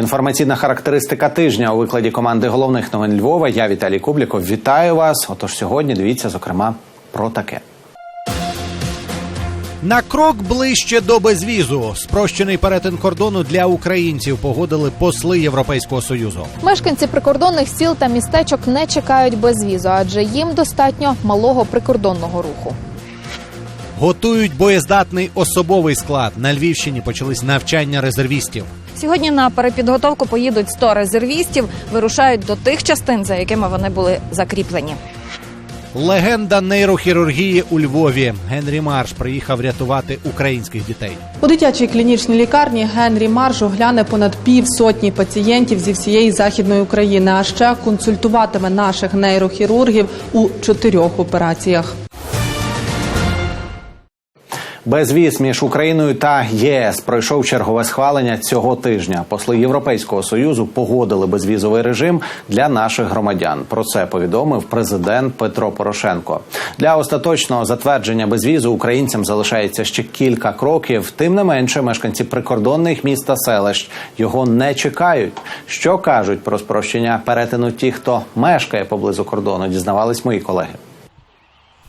Інформаційна характеристика тижня у викладі команди головних новин Львова. Я Віталій Кубліков. Вітаю вас. Отож, сьогодні дивіться зокрема про таке. На крок ближче до безвізу. Спрощений перетин кордону для українців погодили посли Європейського союзу. Мешканці прикордонних сіл та містечок не чекають безвізу, адже їм достатньо малого прикордонного руху. Готують боєздатний особовий склад. На Львівщині почались навчання резервістів. Сьогодні на перепідготовку поїдуть 100 резервістів, вирушають до тих частин, за якими вони були закріплені. Легенда нейрохірургії у Львові. Генрі Марш приїхав рятувати українських дітей. У дитячій клінічній лікарні Генрі Марш огляне понад півсотні пацієнтів зі всієї західної України, а ще консультуватиме наших нейрохірургів у чотирьох операціях. Безвіз між Україною та ЄС пройшов чергове схвалення цього тижня. Посли Європейського союзу погодили безвізовий режим для наших громадян. Про це повідомив президент Петро Порошенко. Для остаточного затвердження безвізу українцям залишається ще кілька кроків. Тим не менше, мешканці прикордонних міст та селищ його не чекають. Що кажуть про спрощення перетину ті, хто мешкає поблизу кордону, дізнавались мої колеги.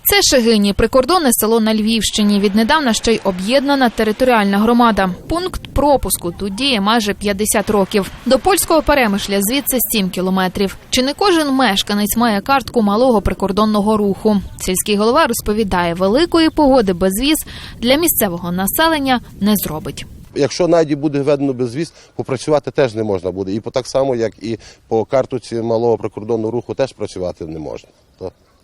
Це Шегині, прикордонне село на Львівщині. Віднедавна ще й об'єднана територіальна громада. Пункт пропуску тут діє майже 50 років. До польського перемишля звідси 7 кілометрів. Чи не кожен мешканець має картку малого прикордонного руху? Сільський голова розповідає, великої погоди безвіз для місцевого населення не зробить. Якщо навіть буде введено безвіз, попрацювати теж не можна буде. І так само, як і по картоці малого прикордонного руху, теж працювати не можна.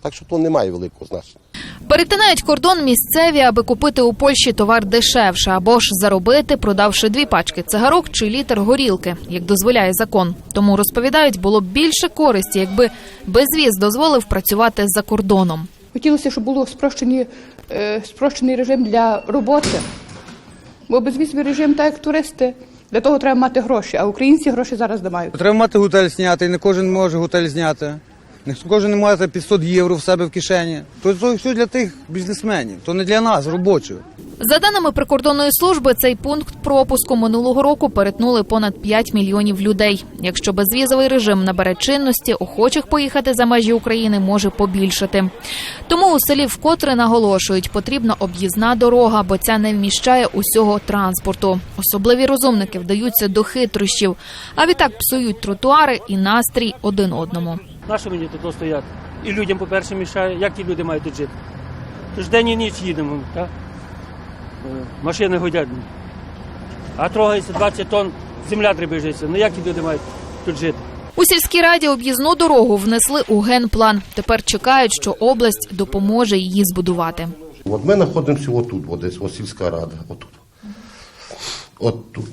Так що то немає великого значення. Перетинають кордон місцеві, аби купити у Польщі товар дешевше або ж заробити, продавши дві пачки цигарок чи літр горілки, як дозволяє закон. Тому розповідають, було б більше користі, якби безвіз дозволив працювати за кордоном. Хотілося, щоб було спрощені, е, спрощений режим для роботи. Бо безвізовий режим, так як туристи, для того треба мати гроші, а українці гроші зараз не мають. Треба мати готель зняти, не кожен може готель зняти. Кожен не має 500 євро в себе в кишені. То це все для тих бізнесменів, то не для нас, робочих. За даними прикордонної служби, цей пункт пропуску минулого року перетнули понад 5 мільйонів людей. Якщо безвізовий режим набере чинності, охочих поїхати за межі України може побільшати. Тому у селі вкотре наголошують, потрібна об'їзна дорога, бо ця не вміщає усього транспорту. Особливі розумники вдаються до хитрощів, а відтак псують тротуари і настрій один одному. Нащо мені тут стояти? І людям, по-перше, мішає. Як ті люди мають тут жити? Тож день і ніч їдемо, так? Е, Машини годять. А трогається 20 тонн, земля дребежиться. Ну як ті люди мають тут жити? У сільській раді об'їзну дорогу внесли у генплан. Тепер чекають, що область допоможе її збудувати. От ми знаходимося отут, от десь, от сільська рада, отут. От тут.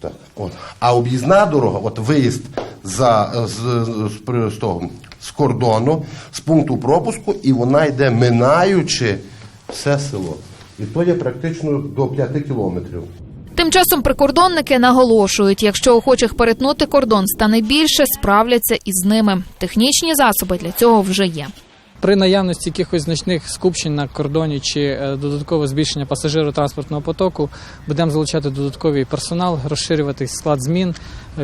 Так. От. А об'їзна дорога, от виїзд за, з, з, з того, з кордону, з пункту пропуску, і вона йде минаючи все село. І то є практично до 5 кілометрів. Тим часом прикордонники наголошують, якщо охочих перетнути кордон стане більше, справляться із ними. Технічні засоби для цього вже є. При наявності якихось значних скупчень на кордоні чи е, додаткове збільшення пасажиротранспортного потоку будемо залучати додатковий персонал, розширювати склад змін,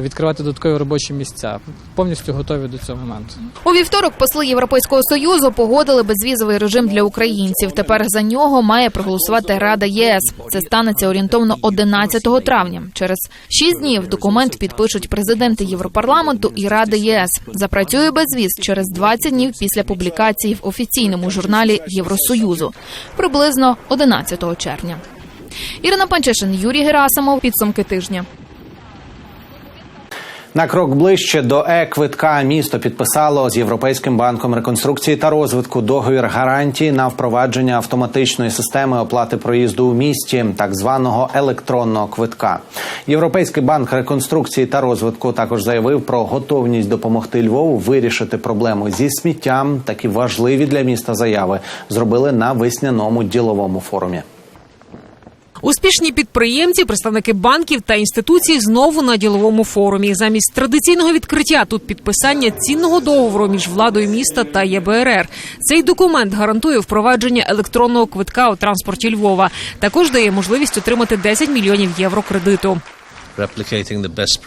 відкривати додаткові робочі місця. Повністю готові до цього моменту. У вівторок посли Європейського союзу погодили безвізовий режим для українців. Тепер за нього має проголосувати Рада єС. Це станеться орієнтовно 11 травня. Через шість днів документ підпишуть президенти Європарламенту і Ради ЄС. Запрацює безвіз через 20 днів після публікації в офіційному журналі Євросоюзу, приблизно 11 червня. Ірина Панчишин, Юрій Герасимов. Підсумки тижня. На крок ближче до е-квитка місто підписало з Європейським банком реконструкції та розвитку договір гарантії на впровадження автоматичної системи оплати проїзду у місті, так званого електронного квитка. Європейський банк реконструкції та розвитку також заявив про готовність допомогти Львову вирішити проблему зі сміттям. Такі важливі для міста заяви зробили на весняному діловому форумі. Успішні підприємці, представники банків та інституцій знову на діловому форумі. Замість традиційного відкриття тут підписання цінного договору між владою міста та ЄБРР. Цей документ гарантує впровадження електронного квитка у транспорті Львова. Також дає можливість отримати 10 мільйонів євро кредиту.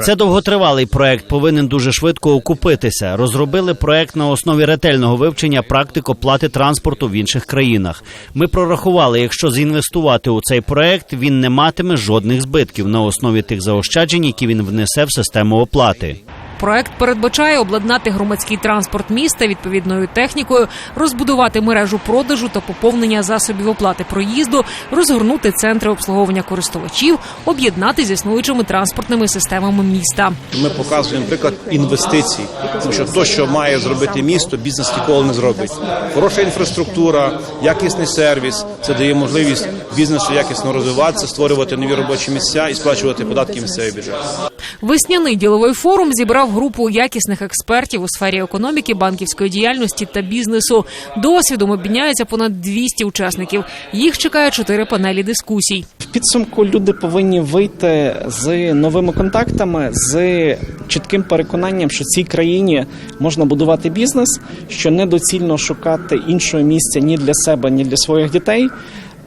Це довготривалий проект, повинен дуже швидко окупитися. Розробили проект на основі ретельного вивчення практик оплати транспорту в інших країнах. Ми прорахували, якщо зінвестувати у цей проект, він не матиме жодних збитків на основі тих заощаджень, які він внесе в систему оплати. Проект передбачає обладнати громадський транспорт міста відповідною технікою, розбудувати мережу продажу та поповнення засобів оплати проїзду, розгорнути центри обслуговування користувачів, об'єднати з існуючими транспортними системами міста. Ми показуємо приклад інвестицій, тому що то, що має зробити місто, бізнес ніколи не зробить. Хороша інфраструктура, якісний сервіс це дає можливість бізнесу якісно розвиватися, створювати нові робочі місця і сплачувати податки місцевий бюджет. Весняний діловий форум зібрав групу якісних експертів у сфері економіки, банківської діяльності та бізнесу. Досвідом обміняються понад 200 учасників. Їх чекає чотири панелі дискусій. В підсумку люди повинні вийти з новими контактами, з чітким переконанням, що цій країні можна будувати бізнес, що недоцільно шукати іншого місця ні для себе, ні для своїх дітей.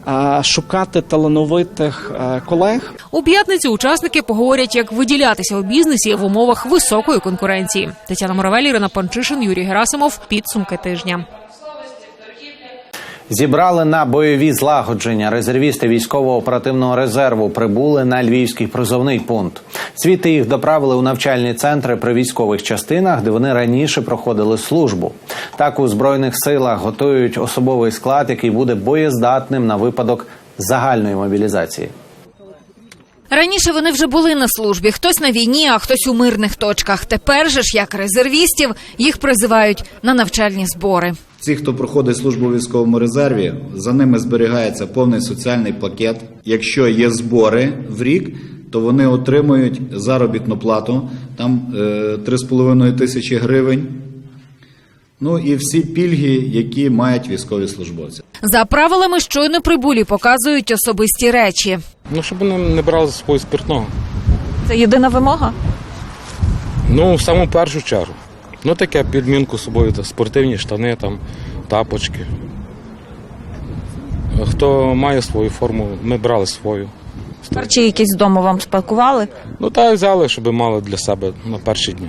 А шукати талановитих е, колег У п'ятницю учасники поговорять, як виділятися у бізнесі в умовах високої конкуренції. Тетяна Муравель, Ірина Панчишин, Юрій Герасимов. Підсумки тижня. Зібрали на бойові злагодження. Резервісти військово-оперативного резерву прибули на львівський призовний пункт. Світи їх доправили у навчальні центри при військових частинах, де вони раніше проходили службу. Так у збройних силах готують особовий склад, який буде боєздатним на випадок загальної мобілізації. Раніше вони вже були на службі, хтось на війні, а хтось у мирних точках. Тепер же ж, як резервістів, їх призивають на навчальні збори. Ці, хто проходить службу в військовому резерві, за ними зберігається повний соціальний пакет. Якщо є збори в рік, то вони отримують заробітну плату там е, 3,5 тисячі гривень. Ну і всі пільги, які мають військові службовці. За правилами щойно прибулі показують особисті речі. Ну, щоб вони не брали за собою спиртного. Це єдина вимога. Ну, в саму першу чергу. Ну, таке підмінку з собою, та спортивні штани, там, тапочки. Хто має свою форму, ми брали свою. Харчі якісь з дому вам спакували. Ну, та й взяли, щоб мали для себе на перші дні.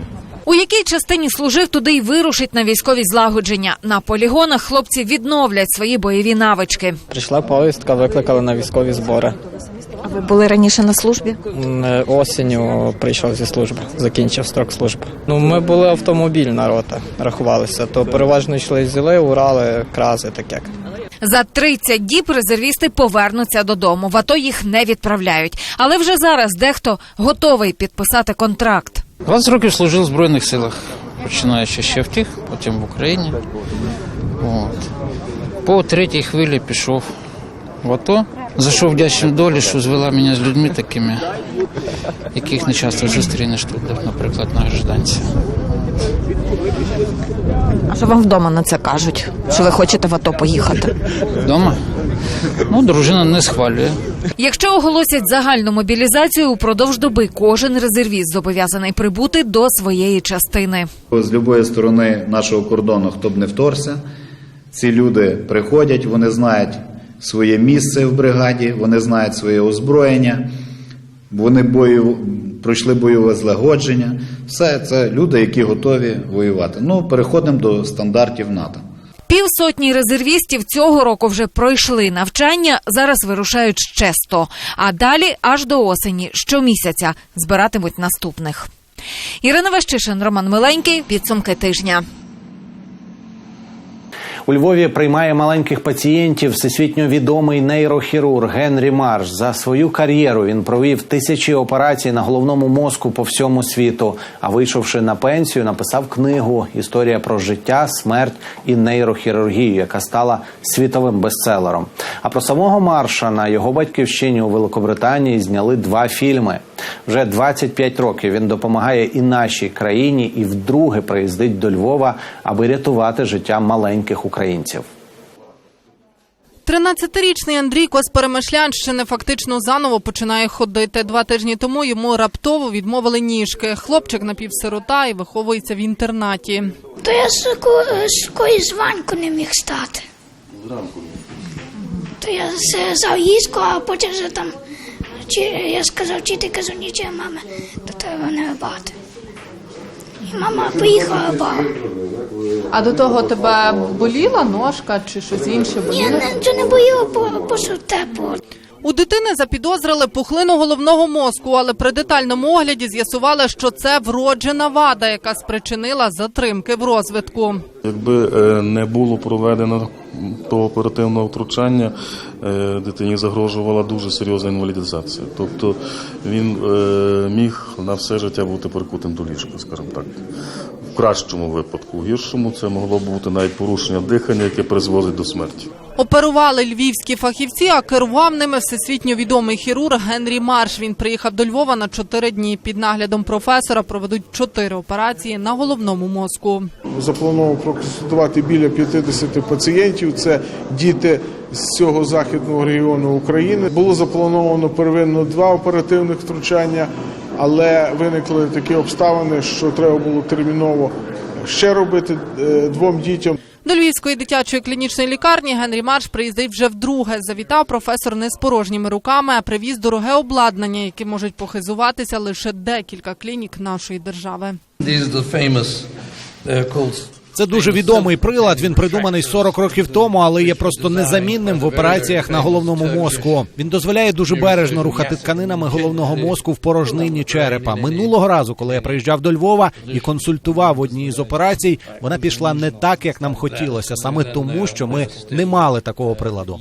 У якій частині служив, туди й вирушить на військові злагодження. На полігонах хлопці відновлять свої бойові навички. Прийшла повістка, викликали на військові збори. А ви були раніше на службі? Е, Осінню прийшов зі служби, закінчив строк служби. Ну, ми були автомобільна рота, рахувалися. То переважно йшли зіли, урали, крази, таке. За 30 діб резервісти повернуться додому. В АТО їх не відправляють. Але вже зараз дехто готовий підписати контракт. 20 років служив в Збройних силах, починаючи ще в тих, потім в Україні. От. По третій хвилі пішов в АТО. Зайшов вдячним долі, що звела мене з людьми такими, яких не часто зустрінеш тут, наприклад, на гражданці. А що вам вдома на це кажуть? Що ви хочете в АТО поїхати? Вдома? Ну, дружина не схвалює. Якщо оголосять загальну мобілізацію, упродовж доби кожен резервіст зобов'язаний прибути до своєї частини. З будь-якої сторони нашого кордону, хто б не вторгся, ці люди приходять, вони знають своє місце в бригаді, вони знають своє озброєння, вони бою, пройшли бойове злагодження. Все це люди, які готові воювати. Ну, переходимо до стандартів НАТО. Півсотні резервістів цього року вже пройшли навчання. Зараз вирушають ще 100. А далі аж до осені щомісяця збиратимуть наступних. Ірина Ващишин, Роман Миленький. Підсумки тижня. У Львові приймає маленьких пацієнтів всесвітньо відомий нейрохірург Генрі Марш. За свою кар'єру він провів тисячі операцій на головному мозку по всьому світу. А вийшовши на пенсію, написав книгу Історія про життя, смерть і нейрохірургію, яка стала світовим бестселером. А про самого Марша на його батьківщині у Великобританії зняли два фільми. Вже 25 років він допомагає і нашій країні, і вдруге приїздить до Львова, аби рятувати життя маленьких українців. 13-річний Андрійко з Перемишлянщини фактично заново починає ходити. Два тижні тому йому раптово відмовили ніжки. Хлопчик напівсирота і виховується в інтернаті. То я з якоїсь зранку не міг стати. Зранку. То я зв'язав їску, а потім вже там Чи я сказав, чи ти кажу, нічого, мама, до тебе не бати. І мама поїхала баба. А до того тебе боліла ножка чи щось інше Ні, боліло? не боїла, бо, бо що тепло. У дитини запідозрили пухлину головного мозку, але при детальному огляді з'ясували, що це вроджена вада, яка спричинила затримки в розвитку. Якби е, не було проведено того оперативного втручання, е, дитині загрожувала дуже серйозна інвалідизація. Тобто він е, міг на все життя бути прикутим до ліжка, скажімо так. Кращому випадку, в гіршому це могло бути навіть порушення дихання, яке призводить до смерті. Оперували львівські фахівці, а керував ними всесвітньо відомий хірург Генрі Марш. Він приїхав до Львова на чотири дні. Під наглядом професора проведуть чотири операції на головному мозку. Заплановано проконсультувати біля 50 пацієнтів. Це діти з цього західного регіону України. Було заплановано первинно два оперативних втручання, але виникли такі обставини, що треба було терміново ще робити е, двом дітям. До Львівської дитячої клінічної лікарні Генрі Марш приїздив вже вдруге. Завітав професор не з порожніми руками, а привіз дороге обладнання, яке можуть похизуватися лише декілька клінік нашої держави. Це дуже відомий прилад. Він придуманий 40 років тому, але є просто незамінним в операціях на головному мозку. Він дозволяє дуже бережно рухати тканинами головного мозку в порожнині черепа. Минулого разу, коли я приїжджав до Львова і консультував одній з операцій, вона пішла не так, як нам хотілося, саме тому, що ми не мали такого приладу.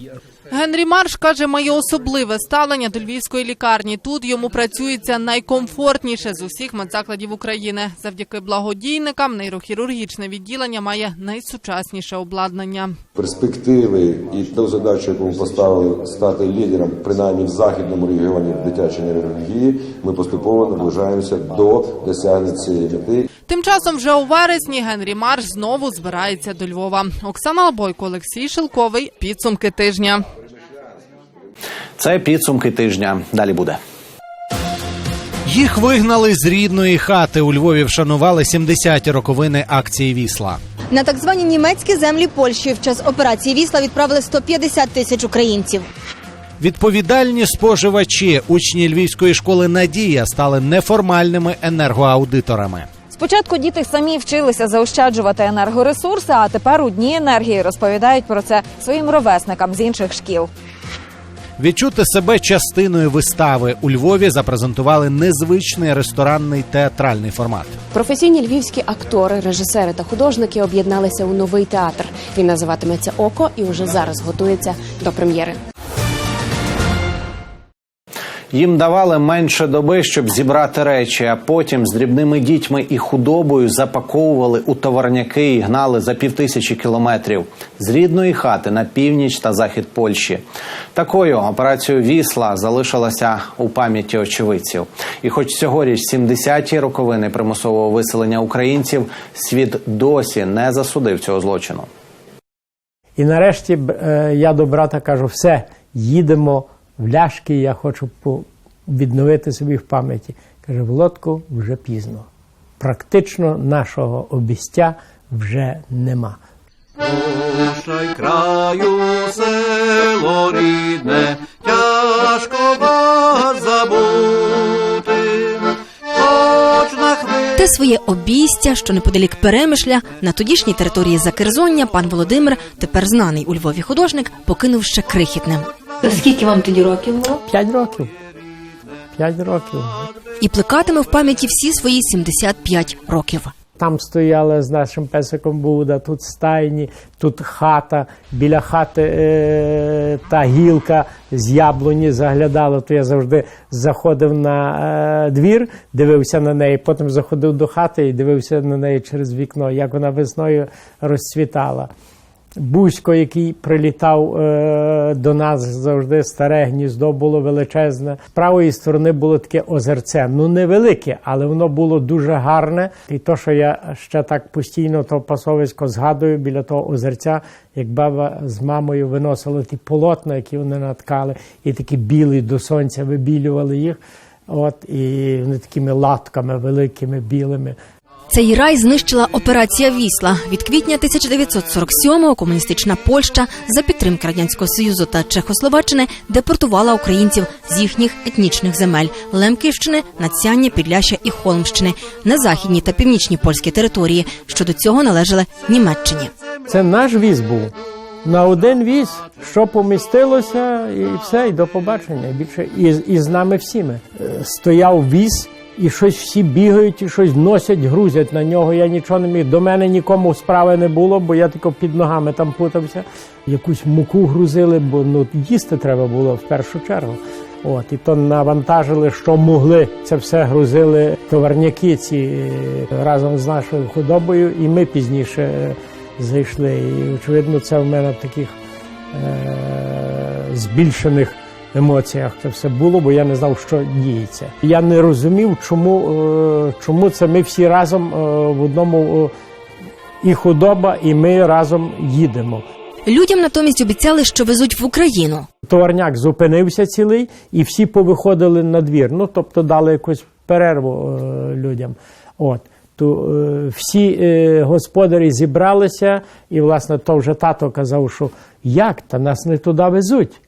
Генрі Марш каже, має особливе ставлення до львівської лікарні. Тут йому працюється найкомфортніше з усіх медзакладів України. Завдяки благодійникам нейрохірургічне відділення має найсучасніше обладнання. перспективи і ту задачу, яку ми поставили стати лідером, принаймні в західному регіоні дитячої нейрохірургії, ми поступово наближаємося до досягнення цієї мети. Тим часом вже у вересні Генрі Марш знову збирається до Львова. Оксана Бойко, Олексій Шилковий. Підсумки тижня. Це підсумки тижня. Далі буде. Їх вигнали з рідної хати. У Львові вшанували 70-ті роковини акції Вісла. На так звані німецькі землі Польщі в час операції Вісла відправили 150 тисяч українців. Відповідальні споживачі, учні львівської школи Надія стали неформальними енергоаудиторами. Спочатку діти самі вчилися заощаджувати енергоресурси, а тепер у дні енергії розповідають про це своїм ровесникам з інших шкіл. Відчути себе частиною вистави у Львові запрезентували незвичний ресторанний театральний формат. Професійні львівські актори, режисери та художники об'єдналися у новий театр. Він називатиметься Око і уже зараз готується до прем'єри. Їм давали менше доби, щоб зібрати речі, а потім з дрібними дітьми і худобою запаковували у товарняки і гнали за півтисячі кілометрів з рідної хати на північ та захід Польщі. Такою операцією Вісла залишилася у пам'яті очевидців. І, хоч цьогоріч 70-ті роковини примусового виселення українців, світ досі не засудив цього злочину. І нарешті е, я до брата кажу: все, їдемо в ляшки, я хочу відновити собі в пам'яті. Каже, Володку, вже пізно. Практично нашого обістя вже нема. Puszczaj kraju selo rідне, тяжко вас забути. Те своє обійстя, що неподалік Перемишля, на тодішній території Закерзоння, пан Володимир, тепер знаний у Львові художник, покинув ще крихітним. Скільки вам тоді років було? П'ять років. П'ять років. І плекатиме в пам'яті всі свої 75 років. Там стояла з нашим песиком Буда, тут стайні, тут хата, біля хати е, та гілка з яблуні заглядала. То я завжди заходив на е, двір, дивився на неї, потім заходив до хати і дивився на неї через вікно, як вона весною розцвітала. Бузько, який прилітав е, до нас завжди старе гніздо було величезне. З правої сторони було таке озерце. Ну невелике, але воно було дуже гарне. І то, що я ще так постійно то пасовисько згадую біля того озерця, як баба з мамою виносила ті полотна, які вони наткали, і такі білі до сонця вибілювали їх. От і вони такими латками великими білими. Цей рай знищила операція Вісла від квітня 1947-го комуністична Польща за підтримки радянського союзу та Чехословаччини депортувала українців з їхніх етнічних земель Лемківщини, Нацяння, Підляща і Холмщини на західній та північній польській території, що до цього належали Німеччині. Це наш віз був. На один віз, що помістилося, і все, і до побачення. Більше і, і з нами всіми. Е, Стояв віз, і щось всі бігають, і щось носять, грузять на нього. Я нічого не міг. До мене нікому справи не було, бо я тільки під ногами там путався. Якусь муку грузили, бо ну їсти треба було в першу чергу. От і то навантажили, що могли. Це все грузили товарняки ці е, разом з нашою худобою, і ми пізніше е, зайшли. І очевидно, це в мене в таких е- збільшених емоціях це все було, бо я не знав, що діється. Я не розумів, чому, е- чому це ми всі разом е- в одному е- і худоба, і ми разом їдемо. Людям натомість обіцяли, що везуть в Україну. Товарняк зупинився цілий, і всі повиходили на двір. Ну, тобто дали якусь перерву людям. От. То е, всі е, господарі зібралися, і, власне, то вже тато казав, що як, та нас не туди везуть.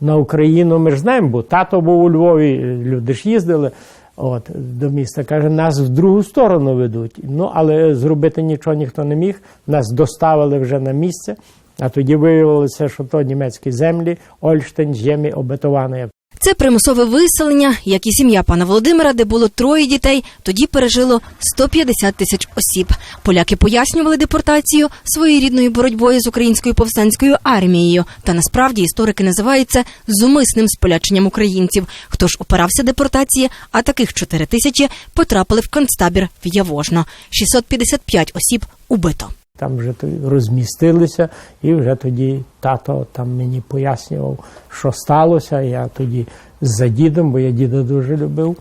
На Україну ми ж знаємо, бо тато був у Львові, люди ж їздили от, до міста. Каже, нас в другу сторону ведуть. Ну, але зробити нічого ніхто не міг. Нас доставили вже на місце. А тоді виявилося, що то німецькі землі, Ольштейн, землі обетовані. Це примусове виселення, як і сім'я пана Володимира, де було троє дітей, тоді пережило 150 тисяч осіб. Поляки пояснювали депортацію своєрідною боротьбою з українською повстанською армією. Та насправді історики називають це зумисним споляченням українців. Хто ж опирався депортації, а таких 4 тисячі потрапили в концтабір в Явожно. 655 осіб убито. Там вже розмістилися, і вже тоді тато там мені пояснював, що сталося. Я тоді за дідом, бо я діда дуже любив.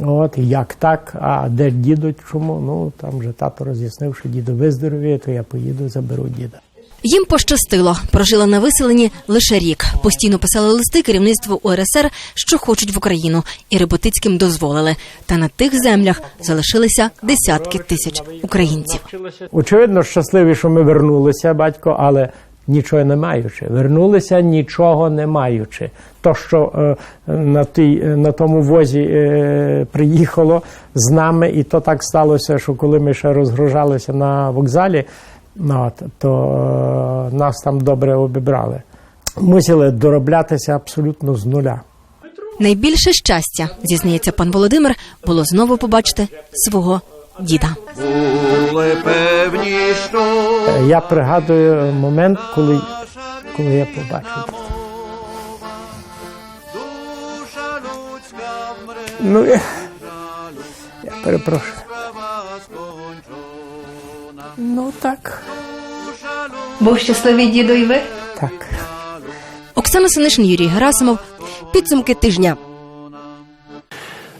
От, як так, а де дідо, чому? Ну там вже тато роз'яснив, що діду виздоровіє, то я поїду, заберу діда. Їм пощастило. Прожили на виселенні лише рік. Постійно писали листи керівництву УРСР, що хочуть в Україну, і Риботицьким дозволили. Та на тих землях залишилися десятки тисяч українців. Очевидно, щасливі, що ми вернулися, батько, але нічого не маючи. Вернулися нічого не маючи. То, що е, на, тій, е, на тому возі е, приїхало з нами, і то так сталося, що коли ми ще розгружалися на вокзалі, от, то е, нас там добре обібрали. Мусили дороблятися абсолютно з нуля. Найбільше щастя, зізнається пан Володимир, було знову побачити свого діда. Були певні, що Я пригадую момент, коли, коли я побачив. Ну, я, я перепрошую. Ну так. Був щасливий дідо і ви? Так. Оксана Синишин, Юрій Герасимов. Підсумки тижня.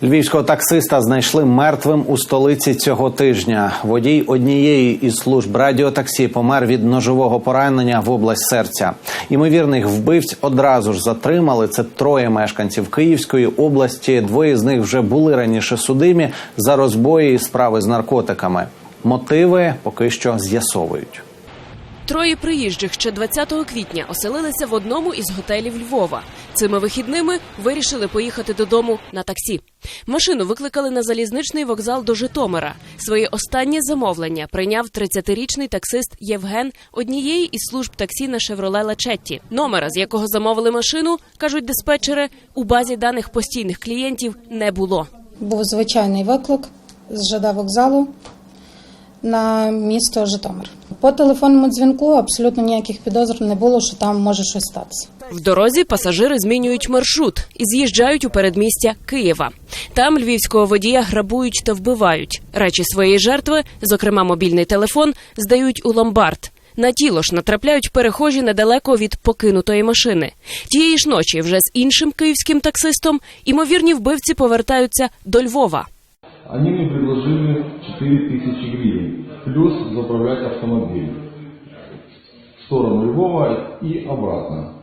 Львівського таксиста знайшли мертвим у столиці цього тижня. Водій однієї із служб радіотаксі помер від ножового поранення в область серця. Імовірних вбивць одразу ж затримали. Це троє мешканців Київської області. Двоє з них вже були раніше судимі за розбої і справи з наркотиками. Мотиви поки що з'ясовують. Троє приїжджих ще 20 квітня оселилися в одному із готелів Львова. Цими вихідними вирішили поїхати додому на таксі. Машину викликали на залізничний вокзал до Житомира. Своє останнє замовлення прийняв 30-річний таксист Євген однієї із служб таксі на Шевроле Лачетті. Номера, з якого замовили машину, кажуть диспетчери, у базі даних постійних клієнтів не було. Був звичайний виклик з ЖД вокзалу на місто Житомир. По телефонному дзвінку абсолютно ніяких підозр не було, що там може щось статися. В дорозі пасажири змінюють маршрут і з'їжджають у передмістя Києва. Там львівського водія грабують та вбивають. Речі своєї жертви, зокрема мобільний телефон, здають у ломбард. На тіло ж натрапляють перехожі недалеко від покинутої машини. Тієї ж ночі вже з іншим київським таксистом імовірні вбивці повертаються до Львова. Они мне предложили 4000 гривен, плюс заправлять автомобиль в сторону Львова и обратно.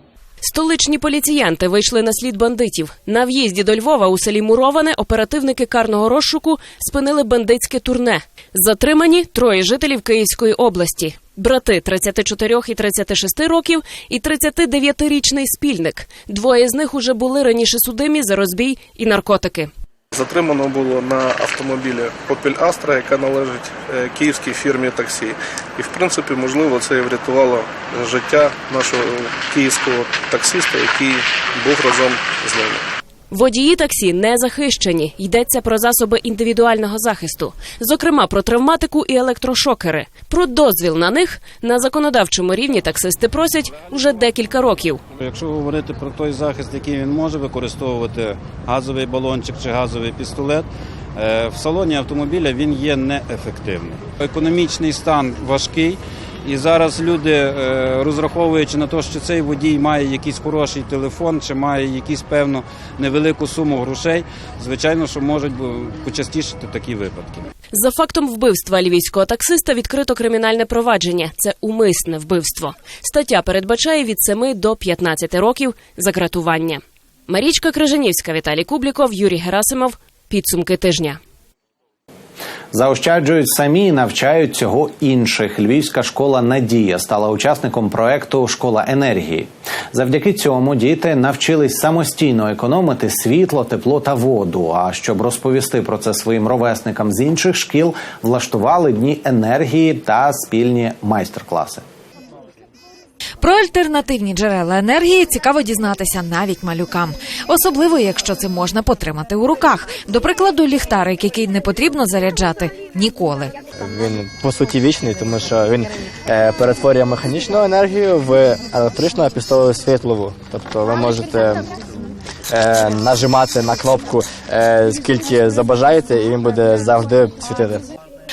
Столичні поліціянти вийшли на слід бандитів. На в'їзді до Львова у селі Муроване оперативники карного розшуку спинили бандитське турне. Затримані троє жителів Київської області. Брати 34 і 36 років і 39-річний спільник. Двоє з них уже були раніше судимі за розбій і наркотики. Затримано було на автомобілі Opel Astra, яка належить е, київській фірмі таксі. І в принципі, можливо, це і врятувало життя нашого київського таксиста, який був разом з ними. Водії таксі не захищені. Йдеться про засоби індивідуального захисту, зокрема про травматику і електрошокери. Про дозвіл на них на законодавчому рівні таксисти просять уже декілька років. Якщо говорити про той захист, який він може використовувати, газовий балончик чи газовий пістолет, е, в салоні автомобіля він є неефективним. Економічний стан важкий. І зараз люди, е, розраховуючи на те, що цей водій має якийсь хороший телефон чи має якусь певну невелику суму грошей, звичайно, що можуть почастішити такі випадки. За фактом вбивства львівського таксиста відкрито кримінальне провадження. Це умисне вбивство. Стаття передбачає від 7 до 15 років за гратування. Марічка Крижанівська, Віталій Кубліков, Юрій Герасимов. Підсумки тижня. Заощаджують самі і навчають цього інших. Львівська школа Надія стала учасником проекту Школа енергії. Завдяки цьому діти навчились самостійно економити світло, тепло та воду. А щоб розповісти про це своїм ровесникам з інших шкіл, влаштували дні енергії та спільні майстер-класи. Про альтернативні джерела енергії цікаво дізнатися навіть малюкам, особливо якщо це можна потримати у руках. До прикладу, ліхтарик, який не потрібно заряджати ніколи. Він по суті вічний, тому що він е, перетворює механічну енергію в електричну а пістолу світлову. Тобто ви можете е, нажимати на кнопку е, скільки забажаєте, і він буде завжди світити.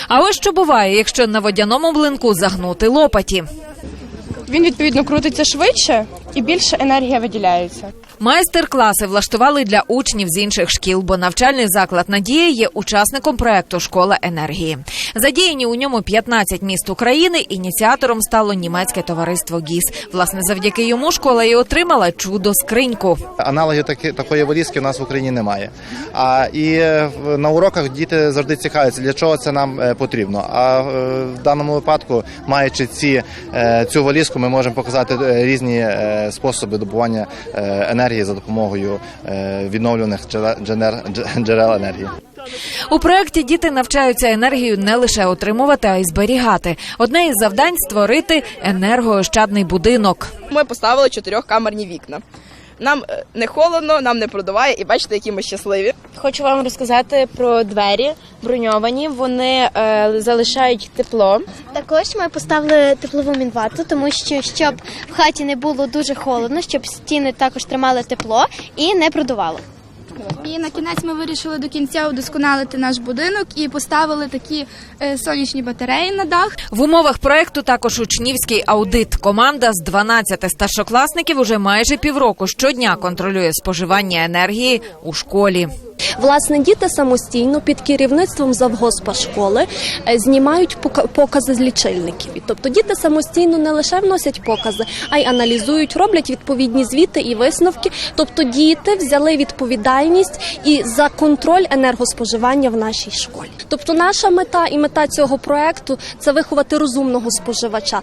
А ось що буває, якщо на водяному блинку загнути лопаті. Він відповідно крутиться швидше і більше енергія виділяється. Майстер-класи влаштували для учнів з інших шкіл, бо навчальний заклад Надія є учасником проекту Школа енергії. Задіяні у ньому 15 міст України. Ініціатором стало німецьке товариство ГІС. Власне, завдяки йому школа і отримала чудо скриньку. Аналогів таки, такої валізки у нас в Україні немає. А і е, на уроках діти завжди цікавляться, для чого це нам е, потрібно. А е, в даному випадку, маючи ці, цю валізку, ми можемо показати різні способи добування е, енергії за допомогою е, відновлюваних джерел, джерел енергії. У проєкті діти навчаються енергію не лише отримувати, а й зберігати. Одне із завдань створити енергоощадний будинок. Ми поставили чотирьохкамерні вікна. Нам е, не холодно, нам не продуває, і бачите, які ми щасливі. Хочу вам розказати про двері броньовані. Вони е, залишають тепло. Також ми поставили теплову мінвату, тому що щоб в хаті не було дуже холодно, щоб стіни також тримали тепло і не продувало. І на кінець ми вирішили до кінця удосконалити наш будинок і поставили такі е, сонячні батареї на дах. В умовах проекту також учнівський аудит. Команда з 12 старшокласників уже майже півроку щодня контролює споживання енергії у школі. Власне, діти самостійно під керівництвом завгоспа школи е, знімають пока- покази з лічильників. Тобто діти самостійно не лише вносять покази, а й аналізують, роблять відповідні звіти і висновки. Тобто діти взяли відповідальність і за контроль енергоспоживання в нашій школі. Тобто, наша мета і мета цього проекту це виховати розумного споживача.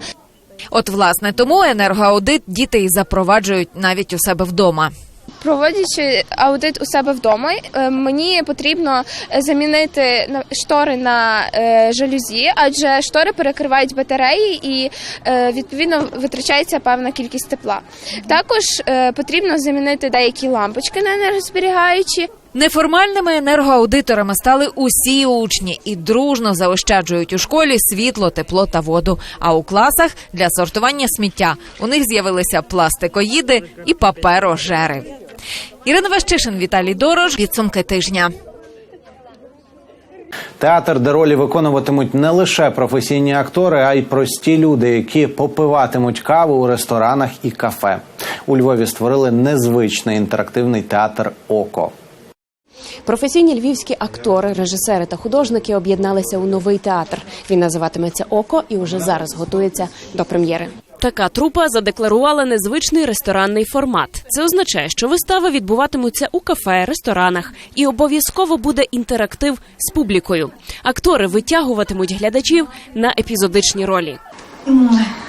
От, власне, тому енергоаудит діти і запроваджують навіть у себе вдома. Проводячи аудит у себе вдома, е, мені потрібно е, замінити штори на е, жалюзі, адже штори перекривають батареї і відповідно витрачається певна кількість тепла. Також потрібно замінити деякі лампочки на енергозберігаючі. Неформальними енергоаудиторами стали усі учні і дружно заощаджують у школі світло, тепло та воду. А у класах для сортування сміття у них з'явилися пластикоїди і паперожери. Ірина Ващишин, Віталій Дорож. Підсумки тижня. Театр, де ролі виконуватимуть не лише професійні актори, а й прості люди, які попиватимуть каву у ресторанах і кафе. У Львові створили незвичний інтерактивний театр Око. Професійні львівські актори, режисери та художники об'єдналися у новий театр. Він називатиметься Око і уже зараз готується до прем'єри. Така трупа задекларувала незвичний ресторанний формат. Це означає, що вистави відбуватимуться у кафе, ресторанах і обов'язково буде інтерактив з публікою. Актори витягуватимуть глядачів на епізодичні ролі.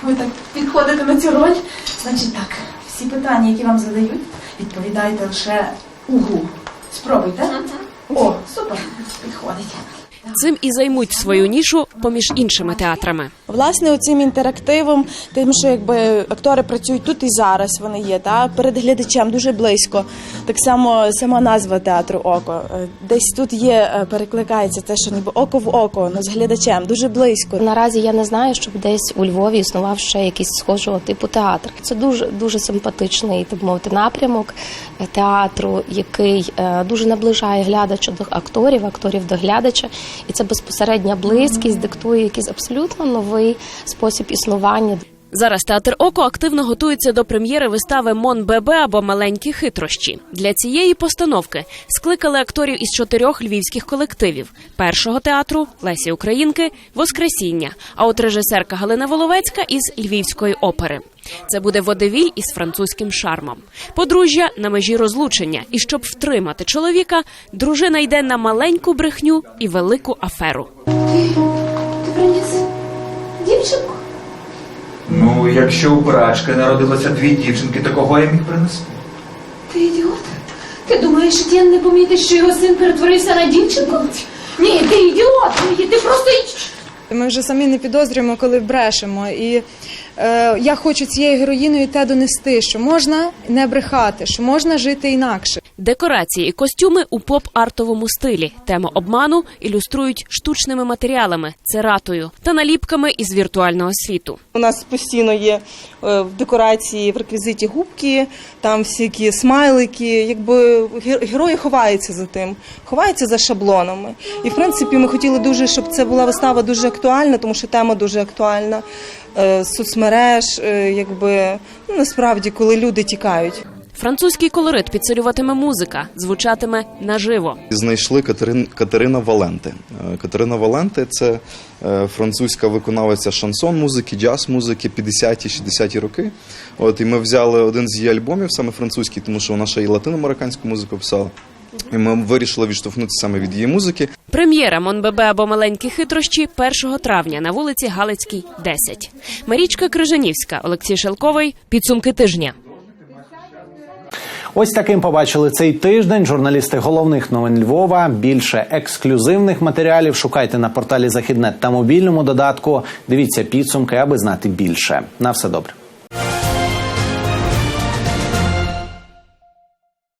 Ви так підходите на цю роль. Значить так, всі питання, які вам задають, відповідайте лише угу. Спробуйте. О, супер, підходить. Цим і займуть свою нішу поміж іншими театрами. Власне, оцим інтерактивом, тим, що якби актори працюють тут і зараз, вони є та перед глядачем дуже близько. Так само сама назва театру Око. Е, Десь тут є, е, перекликається те, що ніби око в око, ну, з глядачем, дуже близько. Наразі я не знаю, щоб десь у Львові існував ще якийсь схожого типу театр. Це дуже дуже симпатичний так мовити напрямок е, театру, який дуже наближає глядача до акторів, акторів до глядача, і це безпосередня близькість диктує якийсь абсолютно новий спосіб існування. Зараз театр Око активно готується до прем'єри вистави Мон Бебе або Маленькі хитрощі. Для цієї постановки скликали акторів із чотирьох львівських колективів: першого театру Лесі Українки, Воскресіння. А от режисерка Галина Воловецька із Львівської опери. Це буде водевіль із французьким шармом. Подружжя на межі розлучення, і щоб втримати чоловіка, дружина йде на маленьку брехню і велику аферу. Ти приніс дівчинку? Ну, якщо у прачки народилося дві дівчинки, то кого я міг принести? Ти ідіот? Ти думаєш, Етєн не помітить, що його син перетворився на дівчинку? Ні, ти ідіот! Ти просто Ми вже самі не підозрюємо, коли брешемо. І е, я хочу цією героїною те донести, що можна не брехати, що можна жити інакше. Декорації і костюми у поп-артовому стилі. Тему обману ілюструють штучними матеріалами, цератою та наліпками із віртуального світу. У нас постійно є е, в декорації в реквізиті губки, там всякі смайлики. Якби герої ховаються за тим, ховаються за шаблонами. І в принципі, ми хотіли дуже, щоб це була вистава дуже актуальна, тому що тема дуже актуальна. Е, Соцмереж, е, якби ну насправді, коли люди тікають. Французький колорит підсилюватиме музика, звучатиме наживо. Знайшли Катерин, Катерина Валенти. Е, Катерина Валенти це е, французька виконавиця шансон музики, джаз музики 50-60-ті роки. От і ми взяли один з її альбомів, саме французький, тому що вона ще й латиноамериканську музику писала. І ми вирішили відштовхнутися саме від її музики. Прем'єра Монбебе або маленькі хитрощі 1 травня на вулиці Галицькій, 10. Марічка Крижанівська, Олексій Шелковий. Підсумки тижня. Ось таким побачили цей тиждень. Журналісти головних новин Львова. Більше ексклюзивних матеріалів шукайте на порталі Західнет та мобільному додатку. Дивіться підсумки, аби знати більше. На все добре.